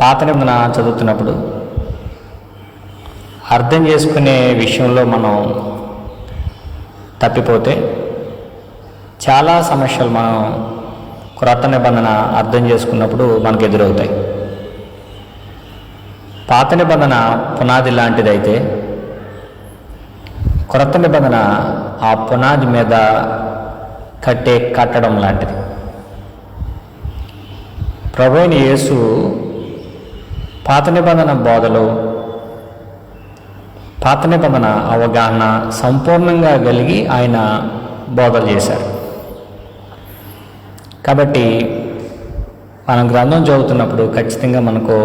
పాత నిబంధన చదువుతున్నప్పుడు అర్థం చేసుకునే విషయంలో మనం తప్పిపోతే చాలా సమస్యలు మనం క్రొత్త నిబంధన అర్థం చేసుకున్నప్పుడు మనకు ఎదురవుతాయి. పాత నిబంధన పునాది లాంటిదైతే క్రొత్త నిబంధన ఆ పునాది మీద కట్టే కట్టడం లాంటిది. ప్రభు యేసు పాత నిబంధన బోధలు పాత నిబంధన అవగాహన సంపూర్ణంగా కలిగి ఆయన బోధలు చేశారు. కాబట్టి మనం గ్రంథం చదువుతున్నప్పుడు ఖచ్చితంగా మనకు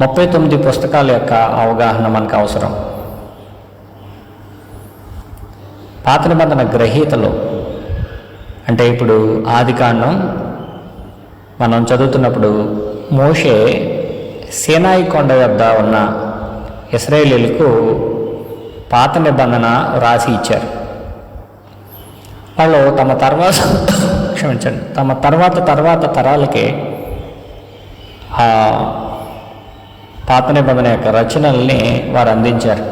ముప్పై తొమ్మిది పుస్తకాల యొక్క అవగాహన మనకు అవసరం. పాత నిబంధన గ్రహీతలు అంటే ఇప్పుడు ఆది కాండం మనం చదువుతున్నప్పుడు మోషే సీనాయి కొండ వద్ద ఉన్న ఇస్రాయేలీలకు పాత నిబంధన రాసి ఇచ్చారు. వాళ్ళు తమ తర్వాత క్షమించండి తమ తర్వాత తర్వాత తరాలకే ఆ పాత నిబంధన యొక్క రచనల్ని వారు అందించారు.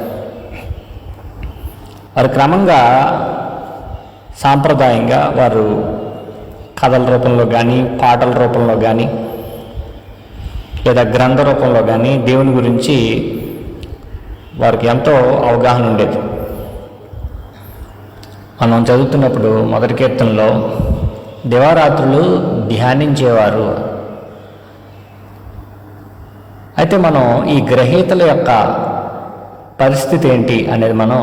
వారు క్రమంగా సాంప్రదాయంగా వారు కథల రూపంలో కానీ పాటల రూపంలో కానీ లేదా గ్రంథ రూపంలో కానీ దేవుని గురించి వారికి ఎంతో అవగాహన ఉండేది. మనం చదువుతున్నప్పుడు మొదటి కీర్తనలో దివారాత్రులు ధ్యానించేవారు అయితే మనం ఈ గ్రహీతల యొక్క పరిస్థితి ఏంటి అనేది మనం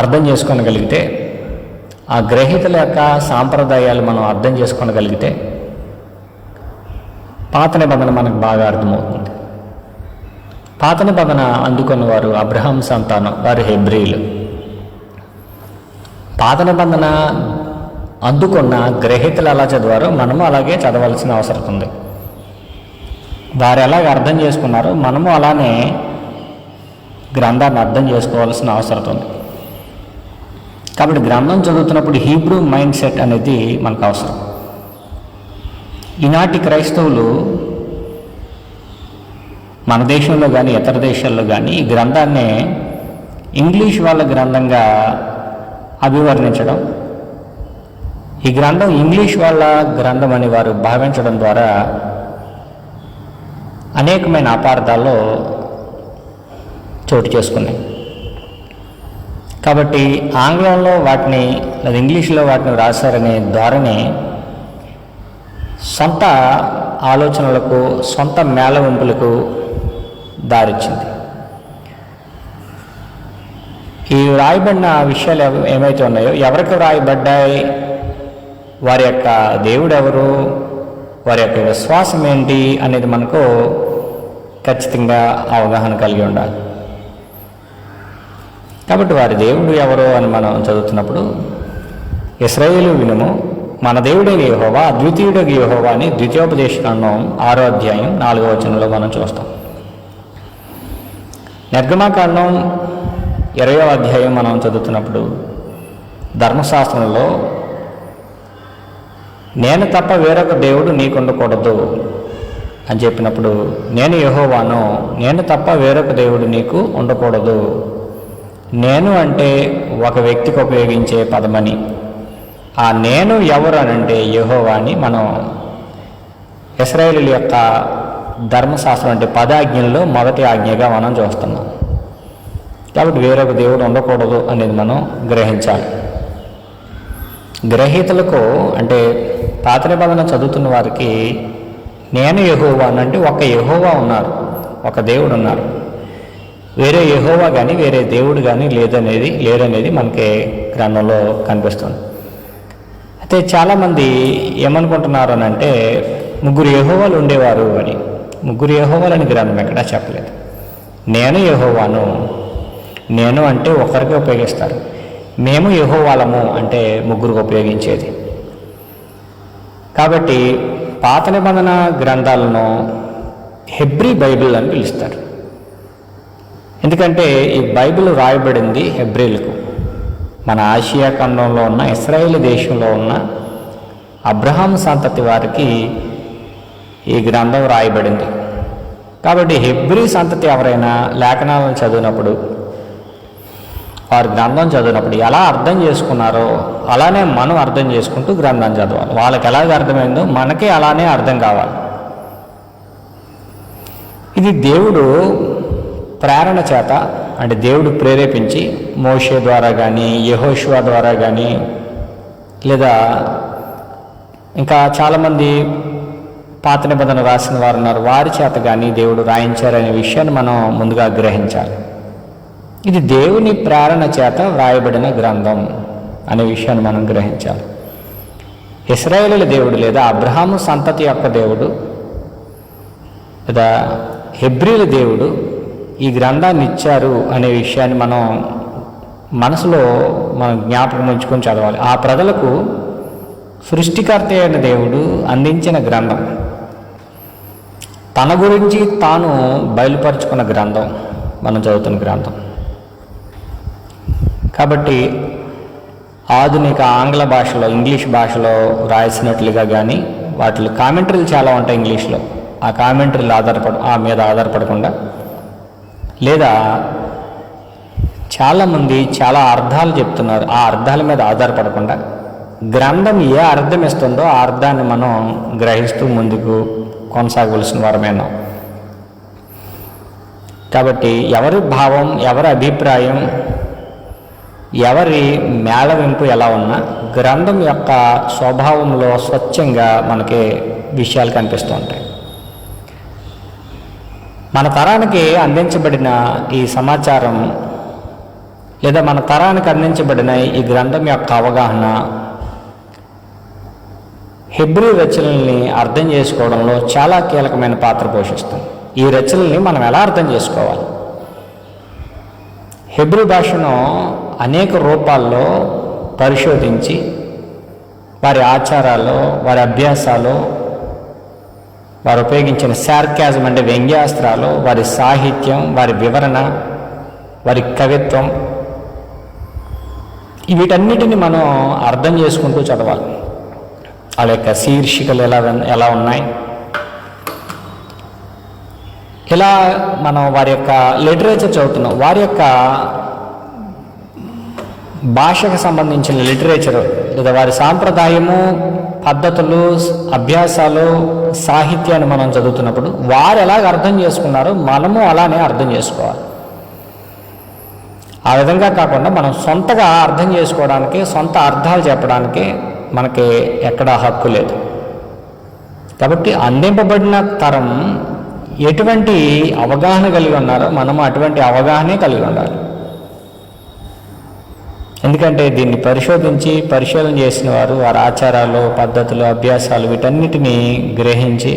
అర్థం చేసుకోగలిగితే ఆ గ్రహీతల యొక్క సాంప్రదాయాలు మనం అర్థం చేసుకోగలిగితే పాత నిబంధన మనకు బాగా అర్థమవుతుంది. పాత నిబంధన అందుకున్న వారు అబ్రహాం సంతానం వారు హెబ్రిలు. పాత నిబంధన అందుకున్న గ్రహీతలు ఎలా చదివారో మనము అలాగే చదవాల్సిన అవసరం ఉంది. వారు ఎలాగ అర్థం చేసుకున్నారో మనము అలానే గ్రంథాన్ని అర్థం చేసుకోవాల్సిన అవసరం ఉంది. కాబట్టి గ్రంథం చదువుతున్నప్పుడు హీబ్రూ మైండ్ సెట్ అనేది మనకు అవసరం. ఈనాటి క్రైస్తవులు మన దేశంలో కానీ ఇతర దేశాల్లో కానీ ఈ గ్రంథాన్ని ఇంగ్లీష్ వాళ్ళ గ్రంథంగా అభివర్ణించడం ఈ గ్రంథం ఇంగ్లీష్ వాళ్ళ గ్రంథం అని వారు భావించడం ద్వారా అనేకమైన అపార్థాల్లో చోటు చేసుకున్నాయి. కాబట్టి ఆంగ్లంలో వాటిని లేదా ఇంగ్లీష్లో వాటిని రాశారనే ధోరణి సొంత ఆలోచనలకు సొంత మేళవింపులకు దారిచ్చింది. ఈ వ్రాయబడిన విషయాలు ఏమైతే ఉన్నాయో ఎవరికి వ్రాయబడ్డాయి? వారి యొక్క దేవుడు ఎవరు వారి యొక్క విశ్వాసం ఏంటి? అనేది మనకు ఖచ్చితంగా అవగాహన కలిగి ఉండాలి. కాబట్టి వారి దేవుడు ఎవరు అని మనం చదువుతున్నప్పుడు ఇస్రాయేలు వినుము. మన దేవుడైన యహోవా అద్వితీయుడైన యహోవా అని ద్వితీయోపదేశ ఆరో అధ్యాయం నాలుగో వచనంలో మనం చూస్తాం. నిర్గమాకాండం ఇరవై అధ్యాయం మనం చదువుతున్నప్పుడు ధర్మశాస్త్రంలో నేను తప్ప వేరొక దేవుడు నీకు ఉండకూడదు అని చెప్పినప్పుడు నేను యహోవాను నేను తప్ప వేరొక దేవుడు నీకు ఉండకూడదు. నేను అంటే ఒక వ్యక్తికి ఉపయోగించే పదమని. ఆ నేను ఎవరు అనంటే యహోవాని మనం ఇస్రాయేలీల యొక్క ధర్మశాస్త్రం అంటే పదాజ్ఞల్లో మొదటి ఆజ్ఞగా మనం చూస్తున్నాం. కాబట్టి వేరొక దేవుడు ఉండకూడదు అనేది మనం గ్రహించాలి. గ్రహీతలకు అంటే పాత నిబంధన చదువుతున్న వారికి నేను యహోవా అంటే ఒక యహోవా ఉన్నారు ఒక దేవుడు ఉన్నారు. వేరే యహోవా కానీ వేరే దేవుడు కానీ లేదనేది లేరనేది మనకి గ్రంథంలో కనిపిస్తుంది. అయితే చాలామంది ఏమనుకుంటున్నారు అని అంటే ముగ్గురు యహోవాలు ఉండేవారు అని. ముగ్గురు యహోవాలని గ్రంథం ఎక్కడా చెప్పలేదు. నేను యహోవాను. నేను అంటే ఒకరికి ఉపయోగిస్తారు. మేము యహోవాలము అంటే ముగ్గురికి ఉపయోగించేది. కాబట్టి పాత నిబంధన గ్రంథాలను హెబ్రీ బైబిల్ అని పిలుస్తారు. ఎందుకంటే ఈ బైబిల్ రాయబడింది హెబ్రిలకు. మన ఆసియా ఖండంలో ఉన్న ఇస్రాయేల్ దేశంలో ఉన్న అబ్రహాం సంతతి వారికి ఈ గ్రంథం రాయబడింది. కాబట్టి హెబ్రీ సంతతి ఎవరైనా లేఖనాలను చదివినప్పుడు వారు గ్రంథం చదివినప్పుడు ఎలా అర్థం చేసుకున్నారో అలానే మనం అర్థం చేసుకుంటూ గ్రంథం చదవాలి. వాళ్ళకి ఎలాగ అర్థమైందో మనకి అలానే అర్థం కావాలి. ఇది దేవుడు ప్రేరణ చేత అంటే దేవుడు ప్రేరేపించి మోషే ద్వారా కానీ యహోష్వా ద్వారా కానీ లేదా ఇంకా చాలామంది పాత నిబంధన రాసిన వారు ఉన్నారు. వారి చేత కానీ దేవుడు రాయించారనే విషయాన్ని మనం ముందుగా గ్రహించాలి. ఇది దేవుని ప్రేరణ చేత వ్రాయబడిన గ్రంథం అనే విషయాన్ని మనం గ్రహించాలి. ఇస్రాయేలుల దేవుడు లేదా అబ్రహాము సంతతి యొక్క దేవుడు లేదా హెబ్రిల దేవుడు ఈ గ్రంథాన్ని ఇచ్చారు అనే విషయాన్ని మనం మనసులో మనం జ్ఞాపకం ఉంచుకొని చదవాలి. ఆ ప్రజలకు సృష్టికర్త అయిన దేవుడు అందించిన గ్రంథం. తన గురించి తాను బయలుపరుచుకున్న గ్రంథం. మనం చదువుతున్న గ్రంథం. కాబట్టి ఆధునిక ఆంగ్ల భాషలో ఇంగ్లీష్ భాషలో రాసినట్లుగా కానీ వాటిలో కామెంటరీలు చాలా ఉంటాయి ఇంగ్లీష్లో. ఆ కామెంటరీలు ఆధారపడ ఆ మీద ఆధారపడకుండా లేదా చాలామంది చాలా అర్థాలు చెప్తున్నారు. ఆ అర్థాల మీద ఆధారపడకుండా గ్రంథం ఏ అర్థం ఇస్తుందో ఆ అర్థాన్ని మనం గ్రహిస్తూ ముందుకు కొనసాగవలసిన వారమేనా కాబట్టి ఎవరి భావం ఎవరి అభిప్రాయం ఎవరి మేళవింపు ఎలా ఉన్నా గ్రంథం యొక్క స్వభావంలో స్వచ్ఛంగా మనకి విషయాలు కనిపిస్తూ ఉంటాయి. మన తరానికి అందించబడిన ఈ సమాచారం లేదా మన తరానికి అందించబడిన ఈ గ్రంథం యొక్క అవగాహన హెబ్రి రచనల్ని అర్థం చేసుకోవడంలో చాలా కీలకమైన పాత్ర పోషిస్తుంది. ఈ రచనల్ని మనం ఎలా అర్థం చేసుకోవాలి? హెబ్రి భాషను అనేక రూపాల్లో పరిశోధించి వారి ఆచారాలు వారి అభ్యాసాలు వారు ఉపయోగించిన శార్కాజం అంటే వ్యంగ్యాస్త్రాలు వారి సాహిత్యం వారి వివరణ వారి కవిత్వం. వీటన్నిటిని మనం అర్థం చేసుకుంటూ చదవాలి. వాళ్ళ యొక్క శీర్షికలు ఎలా ఎలా ఉన్నాయి? ఇలా మనం వారి యొక్క లిటరేచర్ చదువుతున్నాం. వారి యొక్క భాషకు సంబంధించిన లిటరేచర్ లేదా వారి సాంప్రదాయము పద్ధతులు అభ్యాసాలు సాహిత్యాన్ని మనం చదువుతున్నప్పుడు వారు ఎలాగ అర్థం చేసుకున్నారో మనము అలానే అర్థం చేసుకోవాలి. ఆ విధంగా కాకుండా మనం సొంతగా అర్థం చేసుకోవడానికి సొంత అర్థాలు చెప్పడానికి మనకి ఎక్కడా హక్కు లేదు. కాబట్టి అందింపబడిన తరం ఎటువంటి అవగాహన కలిగి ఉన్నారో మనము అటువంటి అవగాహనే కలిగి ఉండాలి. ఎందుకంటే దీన్ని పరిశోధించి పరిశోధన చేసిన వారు వారి ఆచారాలు పద్ధతులు అభ్యాసాలు వీటన్నిటినీ గ్రహించి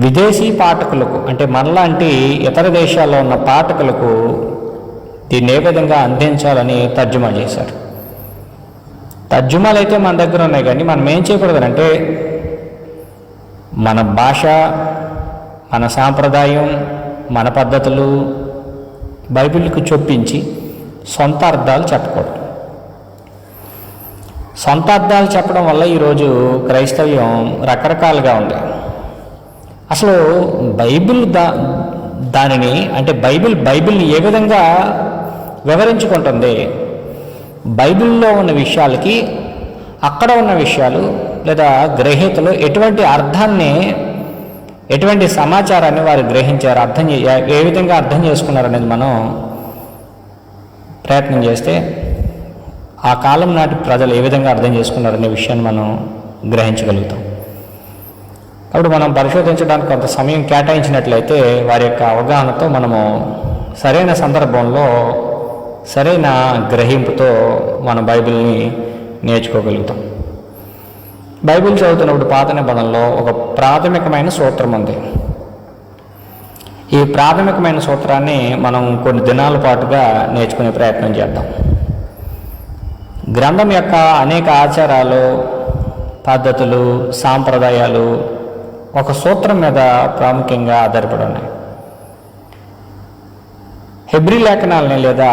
విదేశీ పాఠకులకు అంటే మనలాంటి ఇతర దేశాల్లో ఉన్న పాఠకులకు దీన్ని ఏ విధంగా అందించాలని తర్జుమా చేశారు. తర్జుమాలు అయితే మన దగ్గర ఉన్నాయి కానీ మనం ఏం చేయకూడదంటే మన భాష మన సాంప్రదాయం మన పద్ధతులు బైబిల్కు చొప్పించి సొంత అర్థాలు చెప్పకూడదు. సొంత అర్థాలు చెప్పడం వల్ల ఈరోజు క్రైస్తవ్యం రకరకాలుగా ఉంది. అసలు బైబిల్ దా దానిని అంటే బైబిల్ బైబిల్ని ఏ విధంగా వివరించుకుంటుంది? బైబిల్లో ఉన్న విషయాలకి అక్కడ ఉన్న విషయాలు లేదా గ్రహీతలు ఎటువంటి అర్థాన్ని ఎటువంటి సమాచారాన్ని వారు గ్రహించారు అర్థం ఏ విధంగా అర్థం చేసుకున్నారు అనేది మనం ప్రయత్నం చేస్తే ఆ కాలం నాటి ప్రజలు ఏ విధంగా అర్థం చేసుకున్నారనే విషయాన్ని మనం గ్రహించగలుగుతాం. కాబట్టి మనం పరిశోధించడానికి కొంత సమయం కేటాయించినట్లయితే వారి యొక్క అవగాహనతో మనము సరైన సందర్భంలో సరైన గ్రహింపుతో మన బైబిల్ని నేర్చుకోగలుగుతాం. బైబిల్ చదువుతున్నప్పుడు పాత నిబంధనలో ఒక ప్రాథమికమైన సూత్రం ఉంది. ఈ ప్రాథమికమైన సూత్రాన్ని మనం కొన్ని దినాల పాటుగా నేర్చుకునే ప్రయత్నం చేద్దాం. గ్రంథం యొక్క అనేక ఆచారాలు పద్ధతులు సాంప్రదాయాలు ఒక సూత్రం మీద ప్రాముఖ్యంగా ఆధారపడి ఉన్నాయి. హెబ్రి లేఖనాలని లేదా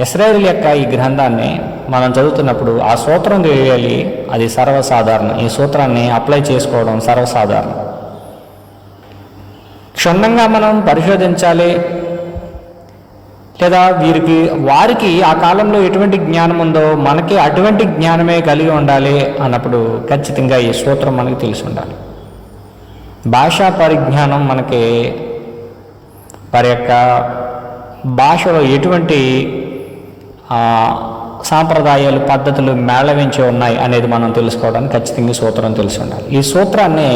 ఇస్రాయేల్ యొక్క ఈ గ్రంథాన్ని మనం చదువుతున్నప్పుడు ఆ సూత్రం తెలియాలి. అది సర్వసాధారణం. ఈ సూత్రాన్ని అప్లై చేసుకోవడం సర్వసాధారణం. క్షుణ్ణంగా మనం పరిశోధించాలి. లేదా వీరికి వారికి ఆ కాలంలో ఎటువంటి జ్ఞానం ఉందో మనకి అటువంటి జ్ఞానమే కలిగి ఉండాలి అన్నప్పుడు ఖచ్చితంగా ఈ సూత్రం మనకి తెలిసి ఉండాలి. భాషా పరిజ్ఞానం మనకి వారి యొక్క భాషలో ఎటువంటి సాంప్రదాయాలు పద్ధతులు మేళవించి ఉన్నాయి అనేది మనం తెలుసుకోవడానికి ఖచ్చితంగా ఈ సూత్రం తెలిసి ఉండాలి. ఈ సూత్రాన్ని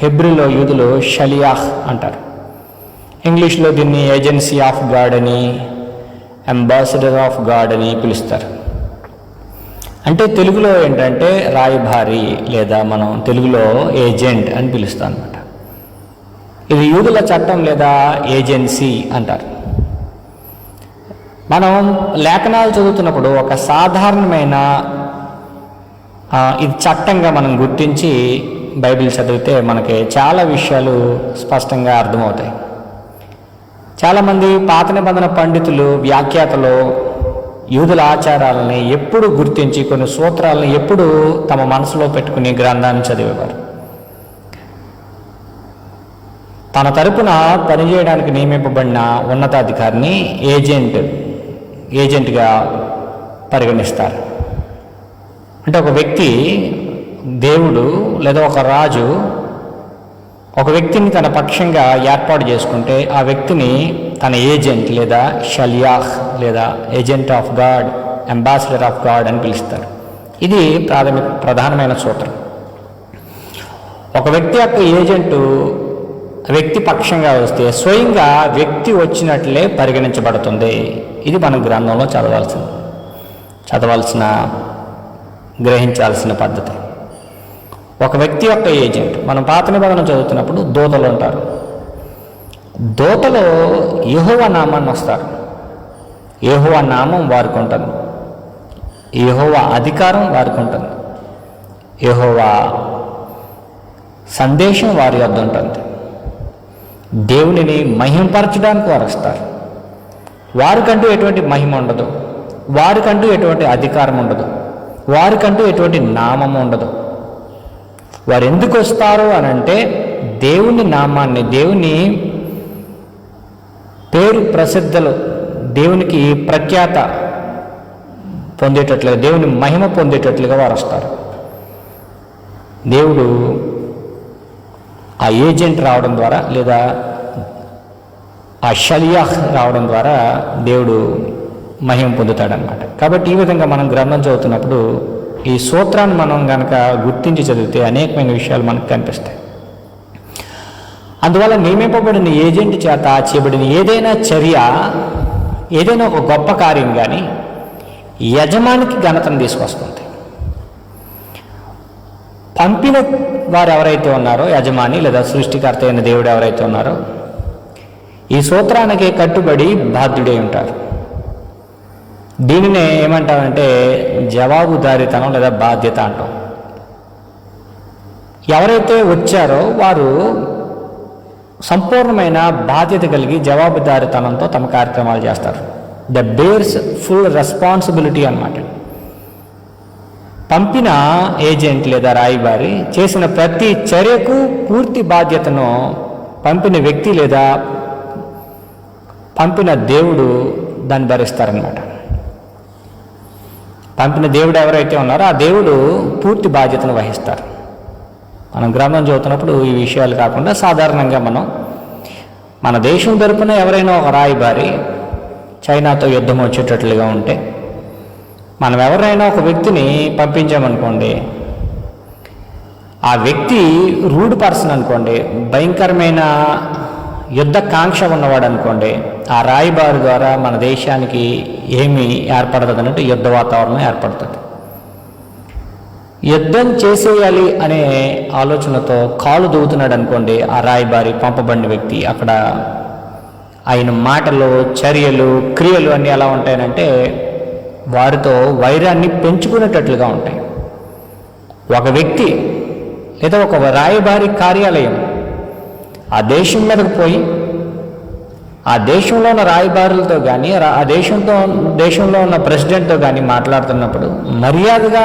హెబ్రిలో యూదులు షలియాహ్ అంటారు. ఇంగ్లీష్లో దీన్ని ఏజెన్సీ ఆఫ్ గాడ్ అని అంబాసిడర్ ఆఫ్ గాడ్ అని పిలుస్తారు. అంటే తెలుగులో ఏంటంటే రాయభారి లేదా మనం తెలుగులో ఏజెంట్ అని పిలుస్తాం అనమాట ఇది యూదుల చట్టం లేదా ఏజెన్సీ అంటారు. మనం లేఖనాలు చదువుతున్నప్పుడు ఒక సాధారణమైన ఇది చట్టంగా మనం గుర్తించి బైబిల్ చదివితే మనకి చాలా విషయాలు స్పష్టంగా అర్థమవుతాయి. చాలామంది పాత నిబంధన పండితులు వ్యాఖ్యాతలు యూదుల ఆచారాలని ఎప్పుడు గుర్తించి కొన్ని సూత్రాలను ఎప్పుడు తమ మనసులో పెట్టుకుని గ్రంథాన్ని చదివేవారు. తన తరపున పనిచేయడానికి నియమింపబడిన ఉన్నతాధికారిని ఏజెంట్ ఏజెంట్గా పరిగణిస్తారు. అంటే ఒక వ్యక్తి దేవుడు లేదా ఒక రాజు ఒక వ్యక్తిని తన పక్షంగా ఏర్పాటు చేసుకుంటే ఆ వ్యక్తిని తన ఏజెంట్ లేదా షలియాహ్ లేదా agent of God ambassador of God అని పిలుస్తారు. ఇది ప్రాథమిక ప్రధానమైన సూత్రం. ఒక వ్యక్తి యొక్క ఏజెంటు వ్యక్తి పక్షంగా వస్తే స్వయంగా వ్యక్తి వచ్చినట్లే పరిగణించబడుతుంది. ఇది మనం గ్రంథంలో చదవాల్సింది. చదవాల్సిన గ్రహించాల్సిన పద్ధతి. ఒక వ్యక్తి యొక్క ఏజెంట్. మనం పాత నిబంధన చదువుతున్నప్పుడు దూతలు ఉంటారు దూతలో యహోవ నామాన్ని వస్తారు. యహోవ నామం వారికి ఉంటుంది. యహోవ అధికారం వారికి ఉంటుంది. యెహోవ సందేశం వారి వద్ద ఉంటుంది. దేవునిని మహింపరచడానికి వారు వస్తారు. వారికంటూ ఎటువంటి మహిమ ఉండదు. వారికంటూ ఎటువంటి అధికారం ఉండదు. వారికంటూ ఎటువంటి నామం ఉండదు. వారు ఎందుకు వస్తారు అని అంటే దేవుని నామాన్ని దేవుని పేరు ప్రసిద్ధలు దేవునికి ప్రఖ్యాత పొందేటట్లుగా దేవుని మహిమ పొందేటట్లుగా వారు వస్తారు. దేవుడు ఆ ఏజెంట్ రావడం ద్వారా లేదా ఆ షలియాహ్ రావడం ద్వారా దేవుడు మహిమ పొందుతాడనమాట కాబట్టి ఈ విధంగా మనం గ్రంథం చదువుతున్నప్పుడు ఈ సూత్రాన్ని మనం కనుక గుర్తించి చదివితే అనేకమైన విషయాలు మనకు కనిపిస్తాయి. అందువల్ల నియమింపబడిన ఏజెంట్ చేత చేయబడిన ఏదైనా చర్య ఏదైనా ఒక గొప్ప కార్యం కానీ యజమానికి ఘనతను తీసుకొస్తుంది. పంపిన వారు ఎవరైతే ఉన్నారో యజమాని లేదా సృష్టికర్త అయిన దేవుడు ఎవరైతే ఉన్నారో ఈ సూత్రానికి కట్టుబడి బాధ్యుడై ఉంటారు. దీనినే ఏమంటామంటే జవాబుదారీతనం లేదా బాధ్యత అంటాం. ఎవరైతే వచ్చారో వారు సంపూర్ణమైన బాధ్యత కలిగి జవాబుదారీతనంతో తమ కార్యక్రమాలు చేస్తారు. ద బేర్స్ ఫుల్ రెస్పాన్సిబిలిటీ అనమాట పంపిన ఏజెంట్ లేదా రాయబారి చేసిన ప్రతి చర్యకు పూర్తి బాధ్యతను పంపిన వ్యక్తి లేదా పంపిన దేవుడు దాన్ని భరిస్తారనమాట పంపిన దేవుడు ఎవరైతే ఉన్నారో ఆ దేవుడు పూర్తి బాధ్యతను వహిస్తారు. మనం గ్రంథం చదువుతున్నప్పుడు ఈ విషయాలు కాకుండా సాధారణంగా మనం మన దేశం తరపున ఎవరైనా ఒక రాయిబారి చైనాతో యుద్ధం వచ్చేటట్లుగా ఉంటే మనం ఎవరైనా ఒక వ్యక్తిని పంపించామనుకోండి ఆ వ్యక్తి రూడ్ పర్సన్ అనుకోండి భయంకరమైన యుద్ధ కాంక్ష ఉన్నవాడు అనుకోండి ఆ రాయబారి ద్వారా మన దేశానికి ఏమి ఏర్పడుతుంది అంటే యుద్ధ వాతావరణం ఏర్పడుతుంది. యుద్ధం చేసేయాలి అనే ఆలోచనతో కాలు దూవుతున్నాడు అనుకోండి ఆ రాయబారి పంపబడిన వ్యక్తి అక్కడ ఆయన మాటలు చర్యలు క్రియలు అన్నీ ఎలా ఉంటాయనంటే వారితో వైరాన్ని పెంచుకునేటట్లుగా ఉంటాయి. ఒక వ్యక్తి లేదా ఒక రాయబారి కార్యాలయం ఆ దేశం మీదకు పోయి ఆ దేశంలో ఉన్న రాయబారులతో కానీ ఆ దేశంతో దేశంలో ఉన్న ప్రెసిడెంట్తో కానీ మాట్లాడుతున్నప్పుడు మర్యాదగా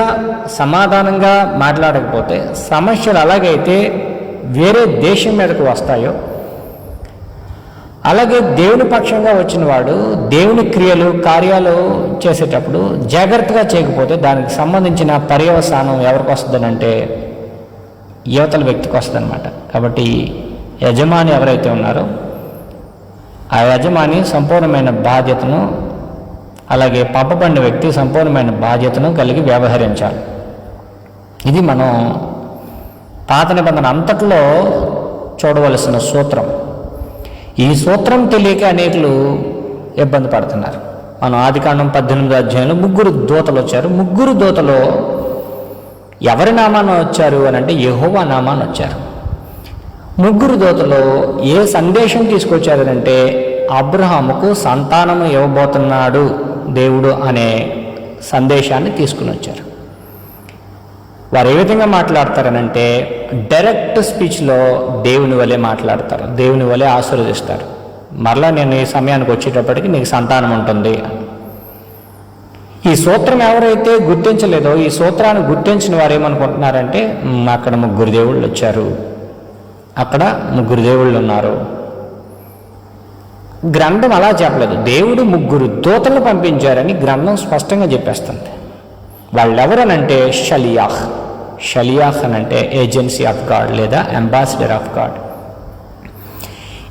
సమాధానంగా మాట్లాడకపోతే సమస్యలు అలాగైతే వేరే దేశం మీదకు వస్తాయో? అలాగే దేవుని పక్షంగా వచ్చిన వాడు దేవుని క్రియలు కార్యాలు చేసేటప్పుడు జాగ్రత్తగా చేయకపోతే దానికి సంబంధించిన పర్యవసానం ఎవరికి వస్తుందనంటే యువతల వ్యక్తికి వస్తుందన్నమాట. కాబట్టి యజమాని ఎవరైతే ఉన్నారో ఆ యజమాని సంపూర్ణమైన బాధ్యతను అలాగే పంపబడిన వ్యక్తి సంపూర్ణమైన బాధ్యతను కలిగి వ్యవహరించాలి. ఇది మనం పాత నిబంధన అంతట్లో చూడవలసిన సూత్రం. ఈ సూత్రం తెలియక అనేకులు ఇబ్బంది పడుతున్నారు. మనం ఆదికాండం పద్దెనిమిది అధ్యాయంలో ముగ్గురు దూతలు వచ్చారు. ముగ్గురు దూతలు ఎవరి నామాన వచ్చారు అని అంటే యహోవా నామాన వచ్చారు. ముగ్గురు దోతలో ఏ సందేశం తీసుకొచ్చారంటే అబ్రహాముకు సంతానము ఇవ్వబోతున్నాడు దేవుడు అనే సందేశాన్ని తీసుకుని వచ్చారు వారు ఏ విధంగా మాట్లాడతారనంటే డైరెక్ట్ స్పీచ్లో దేవుని వలె మాట్లాడతారు దేవుని వలె ఆశీర్వదిస్తారు. మరలా నేను ఈ సమయానికి వచ్చేటప్పటికి నీకు సంతానం ఉంటుంది. ఈ సూత్రం ఎవరైతే గుర్తించలేదో ఈ సూత్రాన్ని గుర్తించిన వారు ఏమనుకుంటున్నారంటే అక్కడ ముగ్గురు దేవుళ్ళు వచ్చారు. అక్కడ ముగ్గురు దేవుళ్ళు ఉన్నారు. గ్రంథం అలా చెప్పలేదు. దేవుడు ముగ్గురు దూతలను పంపించారని గ్రంథం స్పష్టంగా చెప్పేస్తుంది. వాళ్ళెవరనంటే షలియాహ్. షలియాహ్ అని అంటే ఏజెన్సీ ఆఫ్ గాడ్ లేదా అంబాసిడర్ ఆఫ్ గాడ్.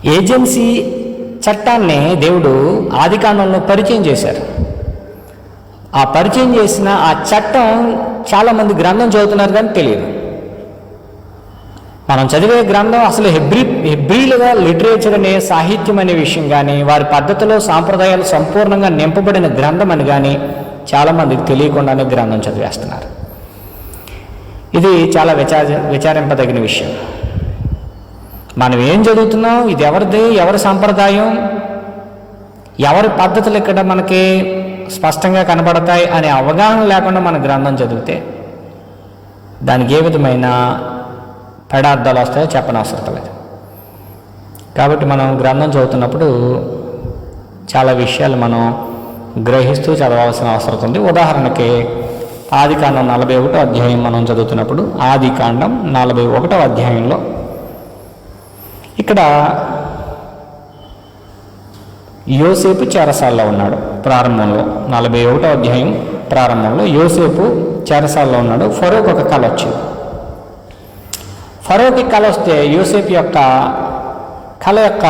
ఏజెన్సీ చట్టాన్ని దేవుడు ఆదికాండంలో పరిచయం చేశారు. ఆ పరిచయం చేసిన ఆ చట్టం చాలామంది గ్రంథం చదువుతున్నారు కానీ తెలియదు. మనం చదివే గ్రంథం అసలు హెబ్రి హెబ్రిలుగా లిటరేచర్ అనే సాహిత్యం అనే విషయం కానీ వారి పద్ధతిలో సాంప్రదాయాలు సంపూర్ణంగా నింపబడిన గ్రంథం అని కానీ చాలామందికి తెలియకుండానే గ్రంథం చదివేస్తున్నారు. ఇది చాలా విచార విచారింపదగిన విషయం. మనం ఏం చదువుతున్నాం? ఇది ఎవరిది? ఎవరి సాంప్రదాయం? ఎవరి పద్ధతులు ఇక్కడ మనకి స్పష్టంగా కనబడతాయి అనే అవగాహన లేకుండా మన గ్రంథం చదివితే దానికి ఏ విధమైన పెడార్థాలు వస్తాయో చెప్పనవసరం లేదు. కాబట్టి మనం గ్రంథం చదువుతున్నప్పుడు చాలా విషయాలు మనం గ్రహిస్తూ చదవాల్సిన అవసరం ఉంది. ఉదాహరణకి ఆదికాండం నలభై ఒకటో అధ్యాయం మనం చదువుతున్నప్పుడు ఆదికాండం నలభై ఒకటో అధ్యాయంలో ఇక్కడ యోసేపు చెరసాల్లో ఉన్నాడు ప్రారంభంలో. నలభై ఒకటో అధ్యాయం ప్రారంభంలో యోసేపు చెరసాల్లో ఉన్నాడు. ఫరోక్ ఒక కళ వచ్చింది ఫరోకి కళ వస్తే యూసేఫ్ యొక్క కళ యొక్క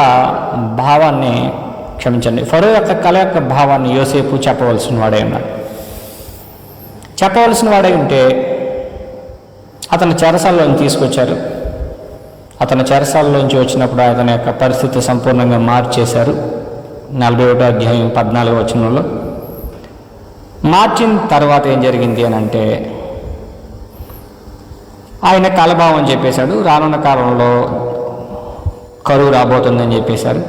భావాన్ని క్షమించండి. ఫరో యొక్క కళ యొక్క భావాన్ని యోసేపు చెప్పవలసిన వాడే ఉన్నాడు. చెప్పవలసిన వాడే ఉంటే అతను చెరసాల్లోని తీసుకొచ్చారు. అతను చెరసాల్లోంచి వచ్చినప్పుడు అతని యొక్క పరిస్థితి సంపూర్ణంగా మార్చేశారు. నలభై ఒకటో అధ్యాయం పద్నాలుగో వచనంలో మార్చిన తర్వాత ఏం జరిగింది అని అంటే ఆయన కలభావం చెప్పేశాడు. రానున్న కాలంలో కరువు రాబోతుందని చెప్పేశారు.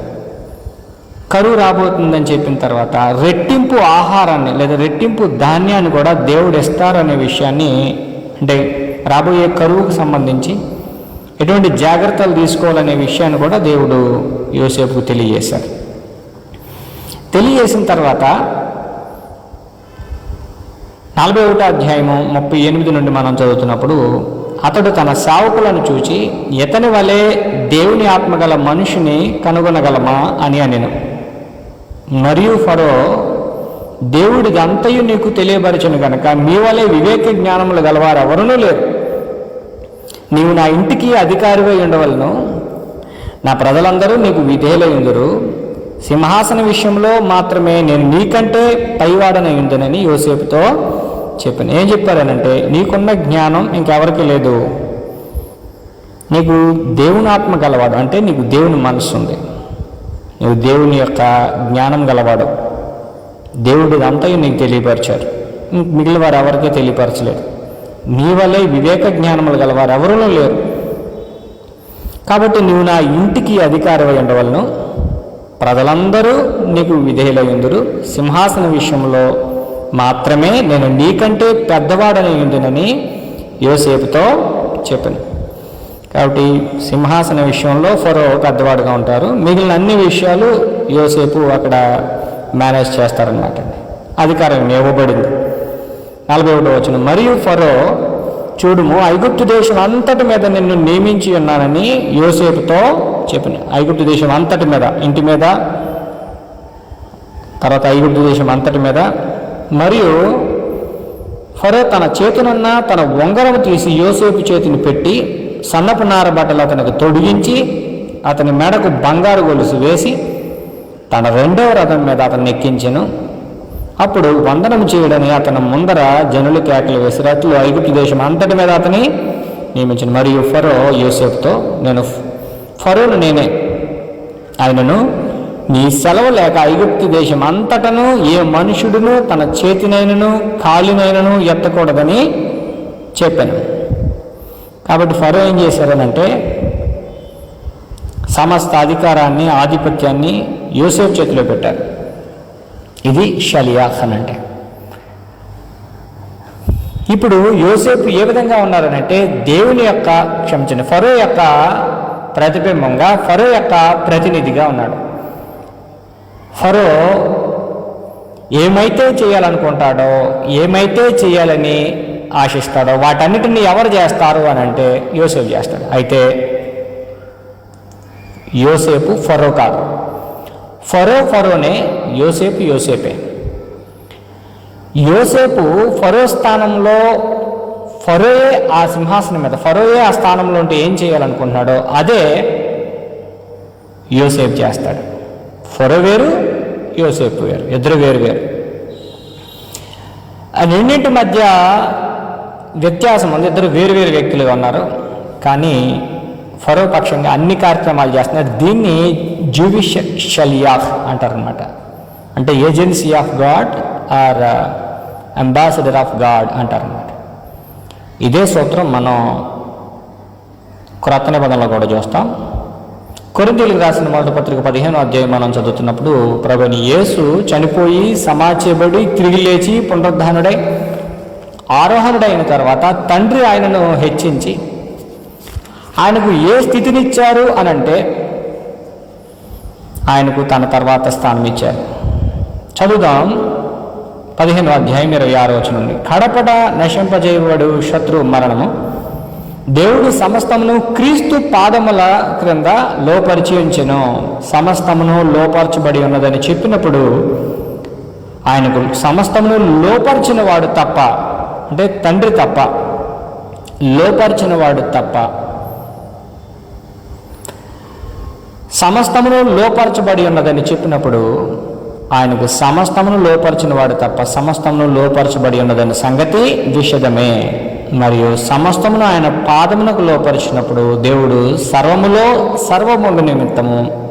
కరువు రాబోతుందని చెప్పిన తర్వాత రెట్టింపు ఆహారాన్ని లేదా రెట్టింపు ధాన్యాన్ని కూడా దేవుడు ఇస్తారనే విషయాన్ని అంటే రాబోయే కరువుకు సంబంధించి ఎటువంటి జాగ్రత్తలు తీసుకోవాలనే విషయాన్ని కూడా దేవుడు యోసేపుకు తెలియజేశారు. తెలియజేసిన తర్వాత నలభై ఒకటో అధ్యాయము ముప్పై ఎనిమిది నుండి మనం చదువుతున్నప్పుడు అతడు తన సేవకులను చూచి ఇతని వలె దేవుని ఆత్మగల మనిషిని కనుగొనగలమా? అని అనెను. మరియు ఫరో దేవుడిదంతయు నీకు తెలియపరచును గనక మీ వలె వివేక జ్ఞానములు గలవారు ఎవరునూ లేరు. నీవు నా ఇంటికి అధికారివై ఉండవలను. నా ప్రజలందరూ నీకు విధేయులై ఉందరు. సింహాసన విషయంలో మాత్రమే నేను నీకంటే పైవాడనై ఉందనని యోసేపుతో చెప్పాను ఏం చెప్పారనంటే నీకున్న జ్ఞానం ఇంకెవరికి లేదు. నీకు దేవుని ఆత్మ గలవాడు అంటే నీకు దేవుని మనసు ఉంది. నువ్వు దేవుని యొక్క జ్ఞానం గలవాడు. దేవుడి అంతయు నీకు తెలియపరిచారు మిగిలిన వారు ఎవరికీ తెలియపరచలేదు. నీ వల్లే వివేక జ్ఞానములు గలవారు ఎవరూ లేరు. కాబట్టి నువ్వు నా ఇంటికి అధికారమై ఉండవలను. ప్రజలందరూ నీకు విధేయులై ఉందరు. సింహాసన విషయంలో మాత్రమే నేను నీకంటే పెద్దవాడని ఉందునని యోసేపుతో చెప్పాను. కాబట్టి సింహాసన విషయంలో ఫరో పెద్దవాడుగా ఉంటారు. మిగిలిన అన్ని విషయాలు యోసేపు అక్కడ మేనేజ్ చేస్తారనమాట అధికారం ఇవ్వబడింది. నలభై ఒకటి వచ్చిన మరియు ఫరో చూడుము ఐగుప్తు దేశం అంతటి మీద నిన్ను నియమించి ఉన్నానని యోసేపుతో చెప్పిన. ఐగుప్తు దేశం అంతటి మీద ఇంటి మీద తర్వాత ఐగుప్తు దేశం అంతటి మీద మరియు ఫరో తన చేతినున్న తన ఉంగరం తీసి యోసేపు చేతిని పెట్టి సన్నపు నార బట్టలు అతనికి తొడిగించి అతని మెడకు బంగారు గొలుసు వేసి తన రెండవ రథం మీద అతను ఎక్కించెను. అప్పుడు వందనం చేయడని అతని ముందర జనులు కేకలు వేసి రైతులు ఐగుప్తు దేశం అంతటి మీద అతని నియమించిన. మరియు ఫరో యూసెఫ్తో నేను ఫరోను నేనే. ఆయనను నీ సెలవు లేక ఐగుప్తు దేశం అంతటను ఏ మనుషుడును తన చేతినైనను కాలినైనను ఎత్తకూడదని చెప్పాను. కాబట్టి ఫరో ఏం చేశారనంటే సమస్త అధికారాన్ని ఆధిపత్యాన్ని యూసేఫ్ చేతిలో పెట్టారు. ఇది షలియాస్ అని అంటే. ఇప్పుడు యోసేపు ఏ విధంగా ఉన్నారనంటే దేవుని యొక్క క్షమించండి ఫరో యొక్క ప్రతిబింబంగా ఫరో యొక్క ప్రతినిధిగా ఉన్నాడు. ఫరో ఏమైతే చేయాలనుకుంటాడో ఏమైతే చేయాలని ఆశిస్తాడో వాటన్నిటిని ఎవరు చేస్తారు అని అంటే యోసేపు చేస్తాడు. అయితే యోసేపు ఫరో కాదు. ఫరో ఫరోనే యోసేపు యోసేపే. యోసేపు ఫరో స్థానంలో ఫరోయే ఆ సింహాసనం మీద ఫరోయే ఆ స్థానంలో ఉంటే ఏం చేయాలనుకుంటున్నాడో అదే యోసేపు చేస్తాడు. ఫరో వేరు యోసేపు వేరు ఇద్దరు వేరు వేరు. ఆ రెండింటి మధ్య వ్యత్యాసం ఉంది. ఇద్దరు వేరు వేరు వ్యక్తులుగా ఉన్నారు. కానీ పరోపక్షంగా అన్ని కార్యక్రమాలు చేస్తున్నారు. దీన్ని జూవిషలియాఫ్ అంటారనమాట అంటే agency of God or ambassador of God అంటారనమాట ఇదే సూత్రం మనం క్రొత్త నిబంధనలో కూడా చూస్తాం. కొరింతీలకు రాసిన మొదటి పత్రిక పదిహేను అధ్యాయం మనం చదువుతున్నప్పుడు ప్రభుని యేసు చనిపోయి సమాచేయబడి తిరిగి లేచి పునరుద్ధానుడై ఆరోహణుడైన తర్వాత తండ్రి ఆయనను హెచ్చించి ఆయనకు ఏ స్థితినిచ్చారు అని అంటే ఆయనకు తన తర్వాత స్థానం ఇచ్చారు చదువుదాం పదిహేను అధ్యాయం ఇరవై ఆరో నుండి. కడపడ నశింపజేయబడు శత్రు మరణము. దేవుడు సమస్తమును క్రీస్తు పాదముల క్రింద లోపరిచి సమస్తమును లోపరచబడి ఉన్నదని చెప్పినప్పుడు ఆయనకు సమస్తమును లోపరిచిన వాడు తప్ప అంటే తండ్రి తప్ప లోపరిచిన వాడు తప్ప. సమస్తమును లోపరచబడి ఉన్నదని చెప్పినప్పుడు ఆయనకు సమస్తమును లోపరిచిన వాడు తప్ప సమస్తమును లోపరచబడి ఉన్నదని సంగతి విషదమే. మరియు సమస్తమును ఆయన పాదమునకు లోపరిచినప్పుడు దేవుడు సర్వములో సర్వముల నిమిత్తము.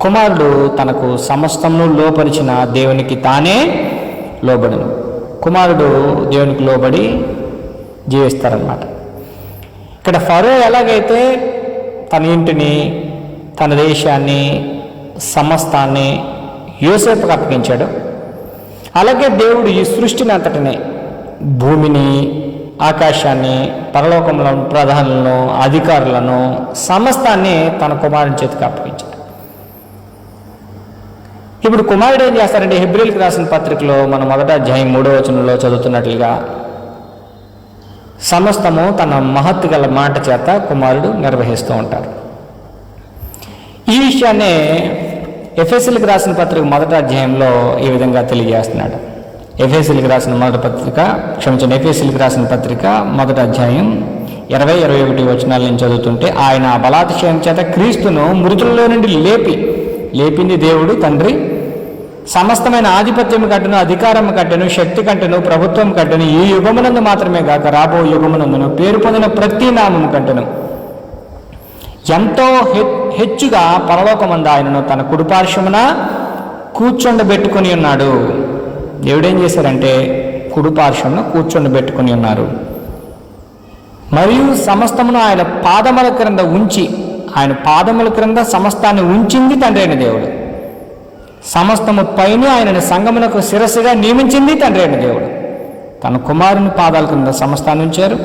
కుమారుడు తనకు సమస్తమును లోపరిచిన దేవునికి తానే లోబడి కుమారుడు దేవునికి లోబడి జీవిస్తారన్నమాట. ఇక్కడ ఫరో ఎలాగైతే తన ఇంటిని తన దేశాన్ని సమస్తాన్ని యూసేపుకు అప్పగించాడు అలాగే దేవుడు ఈ సృష్టిని అంతటినే భూమిని ఆకాశాన్ని పరలోకంలో ప్రధానులను అధికారులను సమస్తాన్ని తన కుమారుని చేతికి అప్పగించాడు. ఇప్పుడు కుమారుడు ఏం చేస్తారంటే హిబ్రిల్కి రాసిన పత్రికలో మన మొదట అధ్యాయం మూడో వచనంలో చదువుతున్నట్లుగా సమస్తము తన మహత్తు గల మాట చేత కుమారుడు నిర్వహిస్తూ ఉంటారు. ఈ విషయాన్నే ఎఫ్ఎస్ఎల్కి రాసిన పత్రిక మొదటి అధ్యాయంలో ఈ విధంగా తెలియజేస్తున్నాడు. ఎఫ్ఎస్సీలకు రాసిన మొదటి పత్రిక క్షమించండి ఎఫ్ఎస్సీలకు రాసిన పత్రిక మొదటి అధ్యాయం ఇరవై ఇరవై ఒకటి వచనాల నుంచి చదువుతుంటే ఆయన బలాతిశయం చేత క్రీస్తును మృతుల్లో నుండి లేపి లేపింది దేవుడు తండ్రి. సమస్తమైన ఆధిపత్యం కట్టను అధికారం కట్టను శక్తి కంటెను ప్రభుత్వం కట్టను ఈ యుగమునందు మాత్రమే కాక రాబో యుగమునందును పేరు పొందిన ప్రతి నామము కంటను. ఎంతో హె- హెచ్చుగా పరలోకమంద ఆయనను తన కుడిపార్శ్వమున కూర్చొండబెట్టుకుని ఉన్నాడు. దేవుడేం చేశారంటే కుడుపార్శ్వమును కూర్చొని పెట్టుకుని ఉన్నారు. మరియు సమస్తమును ఆయన పాదముల క్రింద ఉంచి ఆయన పాదముల క్రింద సమస్తాన్ని ఉంచింది తండ్రి అయిన దేవుడు. సమస్తము పైన ఆయనను సంగమునకు శిరస్సుగా నియమించింది తండ్రి అయిన దేవుడు. తన కుమారుని పాదాల క్రింద సమస్తాన్ని ఉంచారు.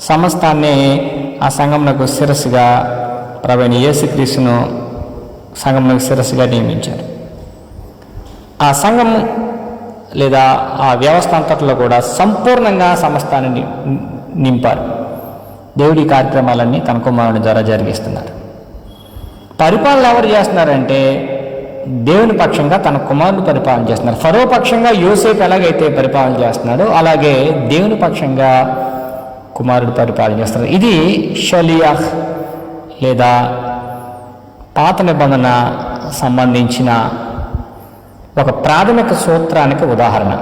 సమస్తాన్ని ఆ సంగమునకు శిరస్సుగా ప్రవీణ యేసుక్రీస్తును సంగమునకు శిరస్సుగా నియమించారు. ఆ సంఘము లేదా ఆ వ్యవస్థ అంతట్లో కూడా సంపూర్ణంగా సంస్థాన్ని నింపారు. దేవుడి కార్యక్రమాలన్నీ తన కుమారుని ద్వారా జరిగిస్తున్నారు. పరిపాలన ఎవరు చేస్తున్నారంటే దేవుని పక్షంగా తన కుమారుడు పరిపాలన చేస్తున్నారు. ఫరో పక్షంగా యోసేపు ఎలాగైతే పరిపాలన చేస్తున్నాడో అలాగే దేవుని పక్షంగా కుమారుడు పరిపాలన చేస్తున్నారు. ఇది షలియాహ్ లేదా పాత నిబంధన సంబంధించిన ఒక ప్రాథమిక సూత్రానికి ఉదాహరణ.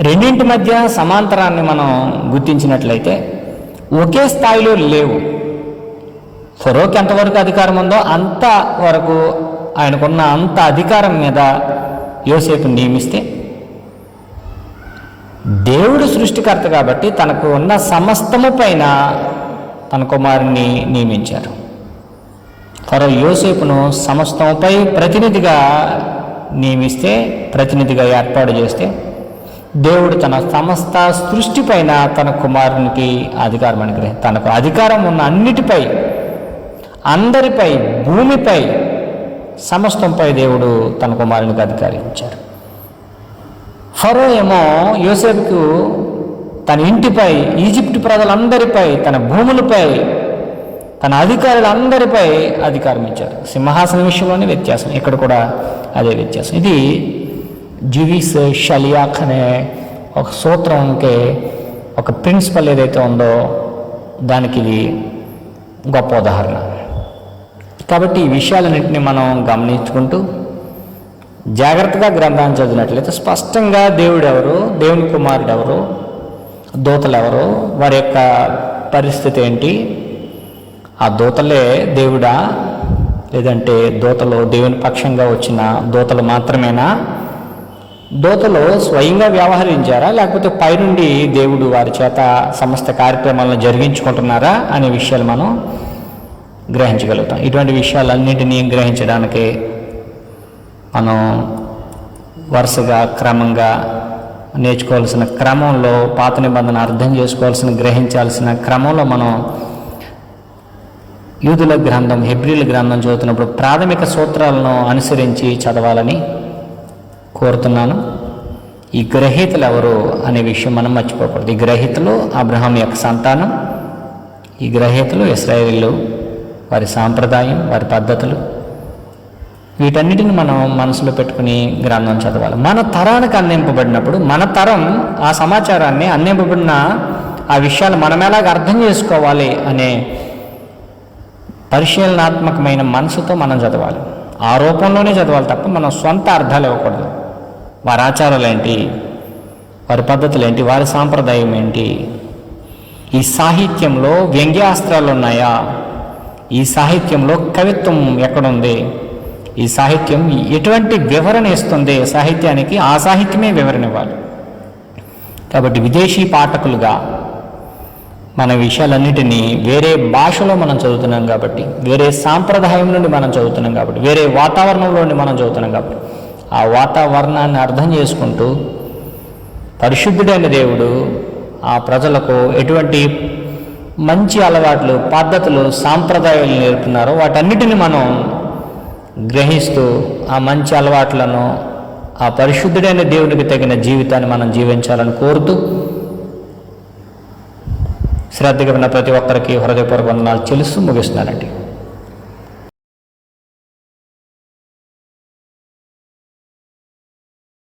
రెండింటి మధ్య సమాంతరాన్ని మనం గుర్తించినట్లయితే ఒకే స్థాయిలో లేవు. ఫరోకి ఎంతవరకు అధికారం ఉందో అంత వరకు ఆయనకున్న అంత అధికారం మీద యోసేపు నియమిస్తే దేవుడు సృష్టికర్త కాబట్టి తనకు ఉన్న సమస్తము పైన తన కుమారుని నియమించారు. ఫరో యోసేపును సమస్తముపై ప్రతినిధిగా నియమిస్తే ప్రతినిధిగా ఏర్పాటు చేస్తే దేవుడు తన సమస్త సృష్టిపైన తన కుమారునికి అధికారం అనుగ్రహి తనకు అధికారం ఉన్న అన్నిటిపై అందరిపై భూమిపై సమస్తంపై దేవుడు తన కుమారునికి అధికారించారు ఫరో ఏమో యోసేపుకు తన ఇంటిపై ఈజిప్ట్ ప్రజలందరిపై తన భూములపై తన అధికారులందరిపై అధికారం ఇచ్చారు. సింహాసనం విషయంలోనే వ్యత్యాసం ఇక్కడ కూడా అదే వ్యత్యాసం. ఇది జివిస్ షలియాక్ అనే ఒక సూత్రంకి ఒక ప్రిన్సిపల్ ఏదైతే ఉందో దానికి ఇది గొప్ప ఉదాహరణ. కాబట్టి ఈ విషయాలన్నింటినీ మనం గమనించుకుంటూ జాగ్రత్తగా గ్రంథాన్ని చదివినట్లయితే స్పష్టంగా దేవుడు ఎవరు దేవుని కుమారుడు ఎవరు దూతలు ఎవరు వారి యొక్క పరిస్థితి ఏంటి ఆ దూతలే దేవుడా? లేదంటే దూతలు దేవుని పక్షంగా వచ్చిన దూతలు మాత్రమేనా? దూతలు స్వయంగా వ్యవహరించారా? లేకపోతే పైనుండి దేవుడు వారి చేత సమస్త కార్యక్రమాలను జరిగించుకుంటున్నారా అనే విషయాలు మనం గ్రహించగలుగుతాం. ఇటువంటి విషయాలన్నింటినీ గ్రహించడానికి మనం వరుసగా క్రమంగా నేర్చుకోవాల్సిన క్రమంలో పాత నిబంధన అర్థం చేసుకోవాల్సిన గ్రహించాల్సిన క్రమంలో మనం యూదుల గ్రంథం హెబ్రిల్ గ్రంథం చదువుతున్నప్పుడు ప్రాథమిక సూత్రాలను అనుసరించి చదవాలని కోరుతున్నాను. ఈ గ్రహీతలు ఎవరు అనే విషయం మనం మర్చిపోకూడదు. ఈ గ్రహీతలు అబ్రహం యొక్క సంతానం ఈ గ్రహీతలు ఇస్రాయేలీలు వారి సాంప్రదాయం వారి పద్ధతులు. వీటన్నిటిని మనం మనసులో పెట్టుకుని గ్రంథం చదవాలి. మన తరానికి అందింపబడినప్పుడు మన తరం ఆ సమాచారాన్ని అందింపబడిన ఆ విషయాలు మనం ఎలాగ అర్థం చేసుకోవాలి అనే పరిశీలనాత్మకమైన మనసుతో మనం చదవాలి. ఆ రూపంలోనే చదవాలి తప్ప మనం సొంత అర్థాలు ఇవ్వకూడదు. వారి ఆచారాలు ఏంటి వారి పద్ధతులు ఏంటి వారి సాంప్రదాయం ఏంటి? ఈ సాహిత్యంలో వ్యంగ్యాస్త్రాలు ఉన్నాయా? ఈ సాహిత్యంలో కవిత్వం ఎక్కడుంది? ఈ సాహిత్యం ఎటువంటి వివరణ ఇస్తుంది? సాహిత్యానికి ఆ సాహిత్యమే వివరణ ఇవ్వాలి. కాబట్టి విదేశీ పాఠకులుగా మన విషయాలన్నిటినీ వేరే భాషలో మనం చదువుతున్నాం కాబట్టి వేరే సాంప్రదాయం నుండి మనం చదువుతున్నాం కాబట్టి వేరే వాతావరణంలో నుండి మనం చదువుతున్నాం కాబట్టి ఆ వాతావరణాన్ని అర్థం చేసుకుంటూ పరిశుద్ధుడైన దేవుడు ఆ ప్రజలకు ఎటువంటి మంచి అలవాట్లు పద్ధతులు సాంప్రదాయాలు నేర్పుతున్నారో వాటన్నిటిని మనం గ్రహిస్తూ ఆ మంచి అలవాట్లను ఆ పరిశుద్ధుడైన దేవునికి తగిన జీవితాన్ని మనం జీవించాలని కోరుతూ శ్రద్ధగా విన్న ప్రతి ఒక్కరికి హృదయపూర్వక వందనాలు. చెల్లిస్తూ ముగిస్తున్నానండి.